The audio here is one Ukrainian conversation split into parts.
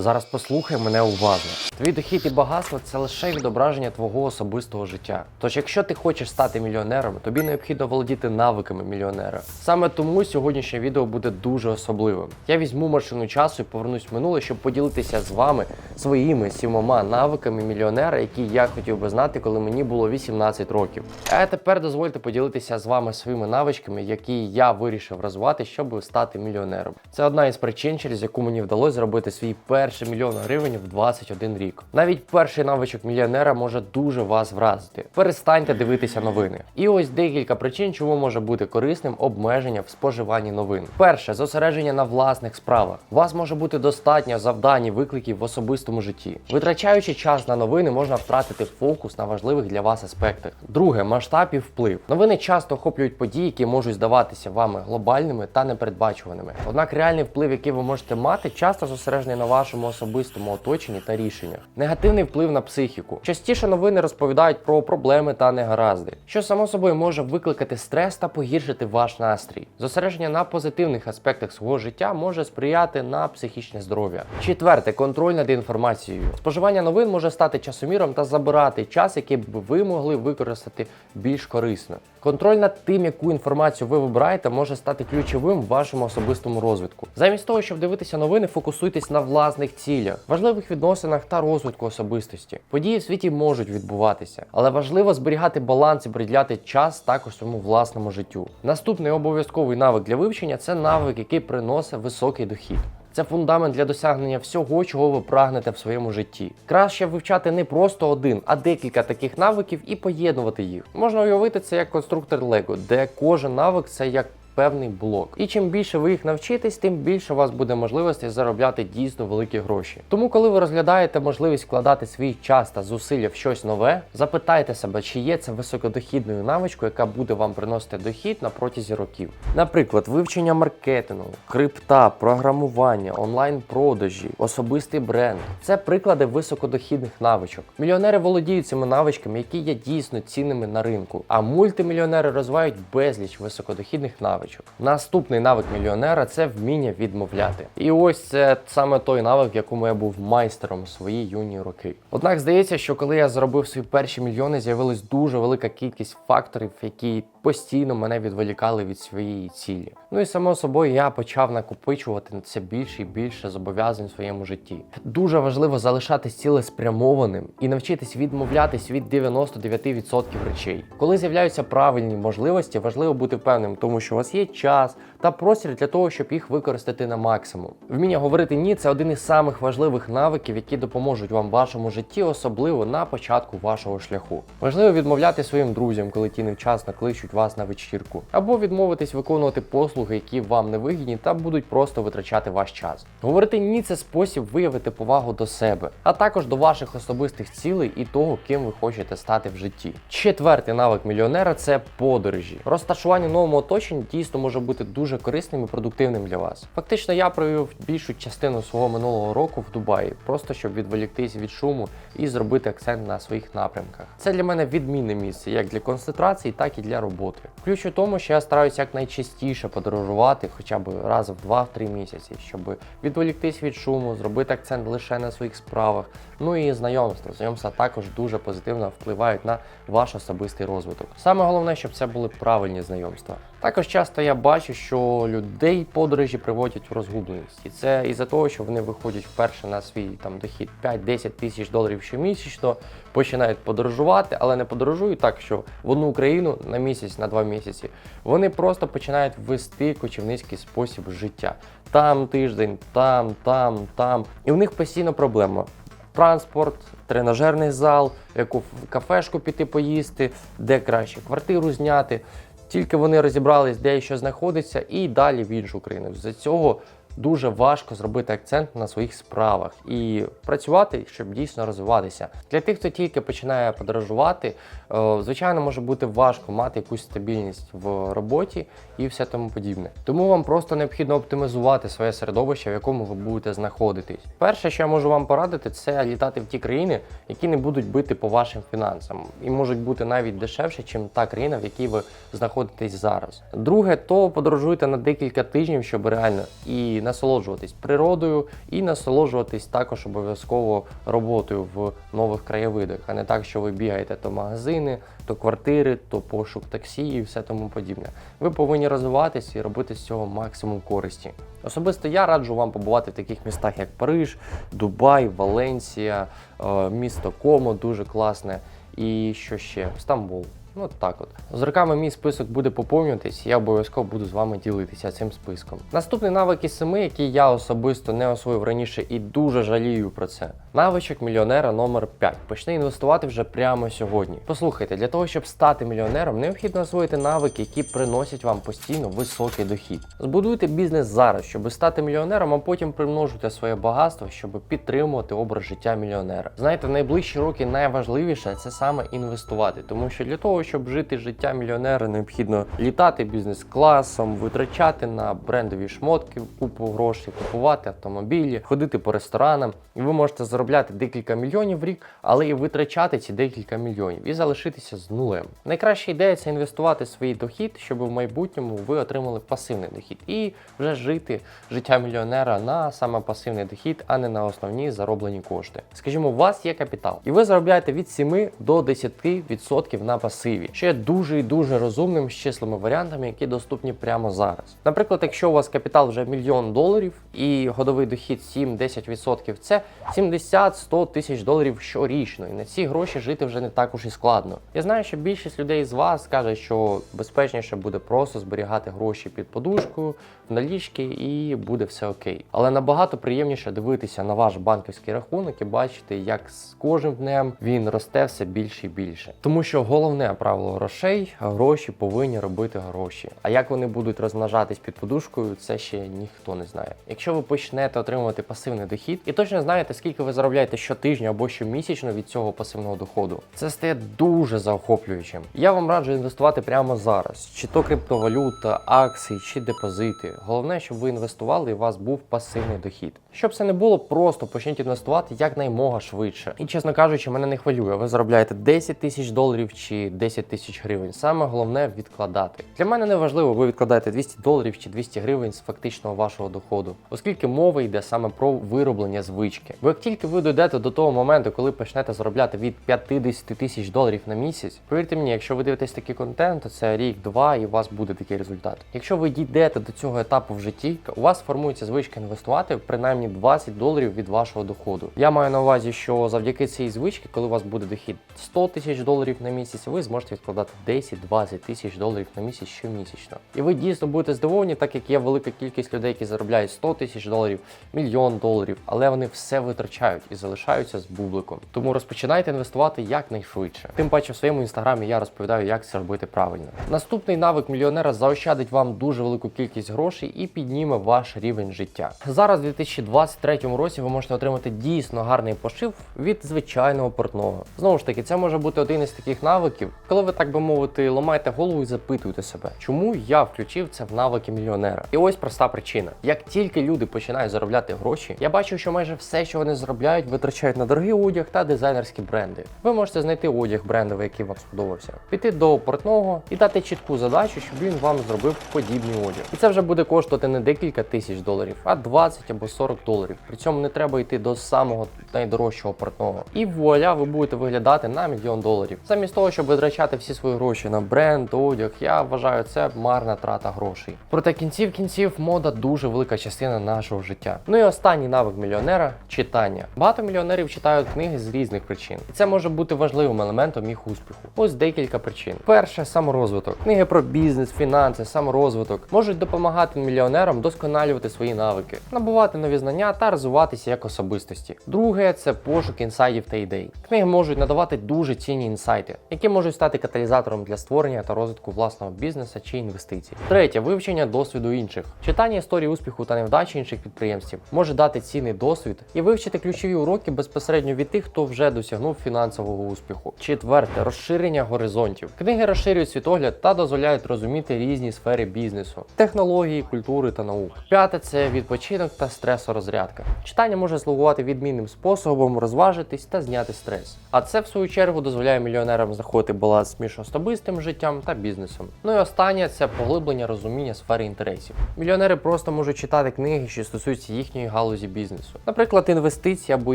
Зараз послухай мене уважно. Твій дохід і багатство це лише відображення твого особистого життя. Тож, якщо ти хочеш стати мільйонером, тобі необхідно володіти навиками мільйонера. Саме тому сьогоднішнє відео буде дуже особливим. Я візьму машину часу і повернусь в минуле, щоб поділитися з вами своїми сімома навиками мільйонера, які я хотів би знати, коли мені було 18 років. А тепер дозвольте поділитися з вами своїми навичками, які я вирішив розвивати, щоб стати мільйонером. Це одна із причин, через яку мені вдалося зробити свій перший мільйон гривень в 21 рік. Навіть перший навичок мільйонера може дуже вас вразити. Перестаньте дивитися новини. І ось декілька причин, чому може бути корисним обмеження в споживанні новин. Перше зосередження на власних справах. Вас може бути достатньо завдань і викликів в особистому житті. Витрачаючи час на новини, можна втратити фокус на важливих для вас аспектах. Друге масштаб і вплив. Новини часто охоплюють події, які можуть здаватися вами глобальними та непередбачуваними. Однак реальний вплив, який ви можете мати, часто зосереджений на вашому особистому оточенні та рішеннях. Негативний вплив на психіку. Частіше новини розповідають про проблеми та негаразди, що само собою може викликати стрес та погіршити ваш настрій. Зосередження на позитивних аспектах свого життя може сприяти на психічне здоров'я. Четверте контроль над інформацією. Споживання новин може стати часоміром та забирати час, який б ви могли використати більш корисно. Контроль над тим, яку інформацію ви вибираєте, може стати ключовим в вашому особистому розвитку. Замість того, щоб дивитися новини, фокусуйтесь на власних цілях, важливих відносинах та розвитку особистості. Події в світі можуть відбуватися, але важливо зберігати баланс і приділяти час також своєму власному життю. Наступний обов'язковий навик для вивчення це навик, який приносить високий дохід. Це фундамент для досягнення всього, чого ви прагнете в своєму житті. Краще вивчати не просто один, а декілька таких навиків і поєднувати їх. Можна уявити це як конструктор Лего, де кожен навик це як певний блок. І чим більше ви їх навчитесь, тим більше у вас буде можливості заробляти дійсно великі гроші. Тому, коли ви розглядаєте можливість вкладати свій час та зусилля в щось нове, запитайте себе, чи є це високодохідною навичкою, яка буде вам приносити дохід на протязі років. Наприклад, вивчення маркетингу, крипта, програмування, онлайн-продажі, особистий бренд це приклади високодохідних навичок. Мільйонери володіють цими навичками, які є дійсно цінними на ринку. А мультимільйонери розвивають безліч високодохідних навичок. Наступний навик мільйонера це вміння відмовляти. І ось це саме той навик, в якому я був майстером свої юні роки. Однак здається, що коли я заробив свої перші мільйони, з'явилась дуже велика кількість факторів, які постійно мене відволікали від своєї цілі. Ну і само собою я почав накопичувати на це більше і більше зобов'язань в своєму житті. Дуже важливо залишатись цілеспрямованим і навчитись відмовлятись від 99% речей. Коли з'являються правильні можливості, важливо бути впевненим, в тому що у вас є час та простір для того, щоб їх використати на максимум. Вміння говорити ні це один із самих важливих навиків, які допоможуть вам в вашому житті, особливо на початку вашого шляху. Важливо відмовляти своїм друзям, коли ті невчасно кличуть вас на вечірку, або відмовитись виконувати послуги, які вам не вигідні та будуть просто витрачати ваш час. Говорити ні це спосіб виявити повагу до себе, а також до ваших особистих цілей і того, ким ви хочете стати в житті. Четвертий навик мільйонера це подорожі. Розташування новому оточенні дійсно може бути дуже корисним і продуктивним для вас. Фактично, я провів більшу частину свого минулого року в Дубаї, просто щоб відволіктись від шуму і зробити акцент на своїх напрямках. Це для мене відмінне місце як для концентрації, так і для роботи. Ключ у тому, що я стараюся якнайчастіше подорожувати, хоча б раз в 2-3 місяці, щоб відволіктись від шуму, зробити акцент лише на своїх справах. Ну і знайомства. Знайомства також дуже позитивно впливають на ваш особистий розвиток. Саме головне, щоб це були правильні знайомства. Також часто я бачу, що людей подорожі приводять в розгубленість, і це із-за того, що вони виходять вперше на свій там дохід 5-10 тисяч доларів щомісячно, починають подорожувати, але не подорожують так, що в одну країну на місяць, на два місяці. Вони просто починають вести кочівницький спосіб життя. Там тиждень, там, там, там. І в них постійно проблема транспорт, тренажерний зал, яку кафешку піти поїсти, де краще квартиру зняти. Тільки вони розібрались, де і що знаходиться, і далі в іншу країну. За цього дуже важко зробити акцент на своїх справах і працювати, щоб дійсно розвиватися. Для тих, хто тільки починає подорожувати, е, звичайно, може бути важко мати якусь стабільність в роботі і все тому подібне. Тому вам просто необхідно оптимізувати своє середовище, в якому ви будете знаходитись. Перше, що я можу вам порадити, це літати в ті країни, які не будуть бити по вашим фінансам, і можуть бути навіть дешевше, ніж та країна, в якій ви знаходитесь зараз. Друге, то подорожуйте на декілька тижнів, щоб реально і насолоджуватись природою і насолоджуватись також обов'язково роботою в нових краєвидах, а не так, що ви бігаєте то магазини, то квартири, то пошук таксі і все тому подібне. Ви повинні розвиватися і робити з цього максимум користі. Особисто я раджу вам побувати в таких містах, як Париж, Дубай, Валенсія, е, місто Комо, дуже класне. І що ще? Стамбул. Ну так от. З роками мій список буде поповнюватись, я обов'язково буду з вами ділитися цим списком. Наступний навик із семи, який я особисто не освоїв раніше і дуже жалію про це. Навичок мільйонера номер 5. Почни інвестувати вже прямо сьогодні. Послухайте, для того, щоб стати мільйонером, необхідно освоїти навики, які приносять вам постійно високий дохід. Збудуйте бізнес зараз, щоб стати мільйонером, а потім примножуйте своє багатство, щоб підтримувати образ життя мільйонера. Знаєте, найближчі роки найважливіше це саме інвестувати, тому що для того, щоб жити життя мільйонера, необхідно літати бізнес-класом, витрачати на брендові шмотки, купу грошей, купувати автомобілі, ходити по ресторанам. І ви можете заробляти декілька мільйонів в рік, але і витрачати ці декілька мільйонів і залишитися з нулем. Найкраща ідея це інвестувати свій дохід, щоб в майбутньому ви отримали пасивний дохід і вже жити життя мільйонера на саме пасивний дохід, а не на основні зароблені кошти. Скажімо, у вас є капітал, і ви заробляєте від 7 до 10% на пасиві, що є дуже і дуже розумним з числими варіантами, які доступні прямо зараз. Наприклад, якщо у вас капітал вже мільйон доларів і годовий дохід 7-10%, це 70-100 тисяч доларів щорічно, і на ці гроші жити вже не так уж і складно. Я знаю, що більшість людей з вас каже, що безпечніше буде просто зберігати гроші під подушкою, в налічки, і буде все окей. Але набагато приємніше дивитися на ваш банківський рахунок і бачити, як з кожним днем він росте все більше і більше. Тому що головне правило грошей гроші повинні робити гроші. А як вони будуть розмножатись під подушкою, це ще ніхто не знає. Якщо ви почнете отримувати пасивний дохід і точно знаєте, скільки ви заробляєте щотижня або щомісячно від цього пасивного доходу, це стає дуже заохоплюючим. Я вам раджу інвестувати прямо зараз, чи то криптовалюта, акції, чи депозити. Головне, щоб ви інвестували і у вас був пасивний дохід. Щоб це не було, просто почніть інвестувати якнаймога швидше. І чесно кажучи, мене не хвилює. Ви заробляєте 10 тисяч доларів чи 10 тисяч гривень. Саме головне відкладати. Для мене не важливо, ви відкладаєте 200 доларів чи 200 гривень з фактичного вашого доходу, оскільки мова йде саме про вироблення звички. Бо як тільки ви дойдете до того моменту, коли почнете заробляти від 50 тисяч доларів на місяць, повірте мені, якщо ви дивитесь такий контент, то це рік-два і у вас буде такий результат. Якщо ви дійдете до цього етапу в житті, у вас формується звичка інвестувати принаймні 20 доларів від вашого доходу. Я маю на увазі, що завдяки цій звичці, коли у вас буде дохід 100 тисяч доларів на місяць, ви зможете відкладати 10-20 тисяч доларів на місяць щомісячно. І ви дійсно будете здивовані, так як є велика кількість людей, які заробляють 100 тисяч доларів, мільйон доларів, але вони все витрачають і залишаються з бубликом. Тому розпочинайте інвестувати якнайшвидше. Тим паче в своєму інстаграмі я розповідаю, як це робити правильно. Наступний навик мільйонера заощадить вам дуже велику кількість грошей і підніме ваш рівень життя. Зараз, у 2023 році, ви можете отримати дійсно гарний пошив від звичайного портного. Знову ж таки, це може бути один із таких навиків, коли ви так би мовити, ламаєте голову і запитуєте себе, чому я включив це в навики мільйонера. І ось проста причина: як тільки люди починають заробляти гроші, я бачу, що майже все, що вони заробляють, витрачають на дорогий одяг та дизайнерські бренди. Ви можете знайти одяг брендовий, який вам сподобався, піти до портного і дати чітку задачу, щоб він вам зробив подібний одяг. І це вже буде коштувати не декілька тисяч доларів, а 20 або 40 доларів. При цьому не треба йти до самого найдорожчого портного. І вуаля, ви будете виглядати на мільйон доларів. Замість того, щоб витрачати всі свої гроші на бренд, одяг, я вважаю це марна трата грошей. Проте кінців кінців мода дуже велика частина нашого життя. Ну і останній навик мільйонера читання. Багато мільйонерів читають книги з різних причин, і це може бути важливим елементом їх успіху. Ось декілька причин. Перше саморозвиток. Книги про бізнес, фінанси, саморозвиток можуть допомагати мільйонерам досконалювати свої навики, набувати нові знання та розвиватися як особистості. Друге це пошук інсайдів та ідей. Книги можуть надавати дуже цінні інсайти, які можуть стати каталізатором для створення та розвитку власного бізнесу чи інвестицій. Третє вивчення досвіду інших. Читання історії успіху та невдачі інших підприємців може дати цінний досвід і вивчити ключові уроки безпосередньо від тих, хто вже досягнув фінансового успіху. Четверте розширення горизонтів. Книги розширюють світогляд та дозволяють розуміти різні сфери бізнесу, технології, культури та наук. П'яте це відпочинок та стресорозрядка. Читання може слугувати відмінним способом розважитись та зняти стрес. А це в свою чергу дозволяє мільйонерам знаходити баланс баланс між особистим життям та бізнесом. Ну і останнє це поглиблення розуміння сфери інтересів. Мільйонери просто можуть читати книги, що стосуються їхньої галузі бізнесу, наприклад, інвестицій або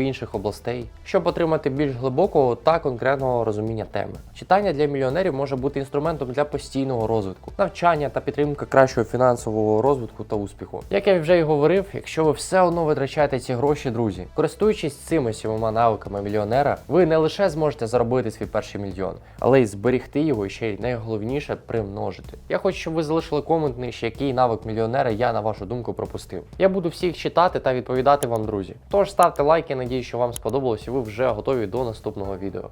інших областей, щоб отримати більш глибокого та конкретного розуміння теми. Читання для мільйонерів може бути інструментом для постійного розвитку, навчання та підтримки кращого фінансового розвитку та успіху. Як я вже й говорив, якщо ви все одно витрачаєте ці гроші, друзі, користуючись цими сімома навиками мільйонера, ви не лише зможете заробити свій перший мільйон, але й зберегти його і ще й найголовніше примножити. Я хочу, щоб ви залишили комент нижче, який навик мільйонера я на вашу думку пропустив. Я буду всіх читати та відповідати вам, друзі. Тож ставте лайки, надію, що вам сподобалось і ви вже готові до наступного відео.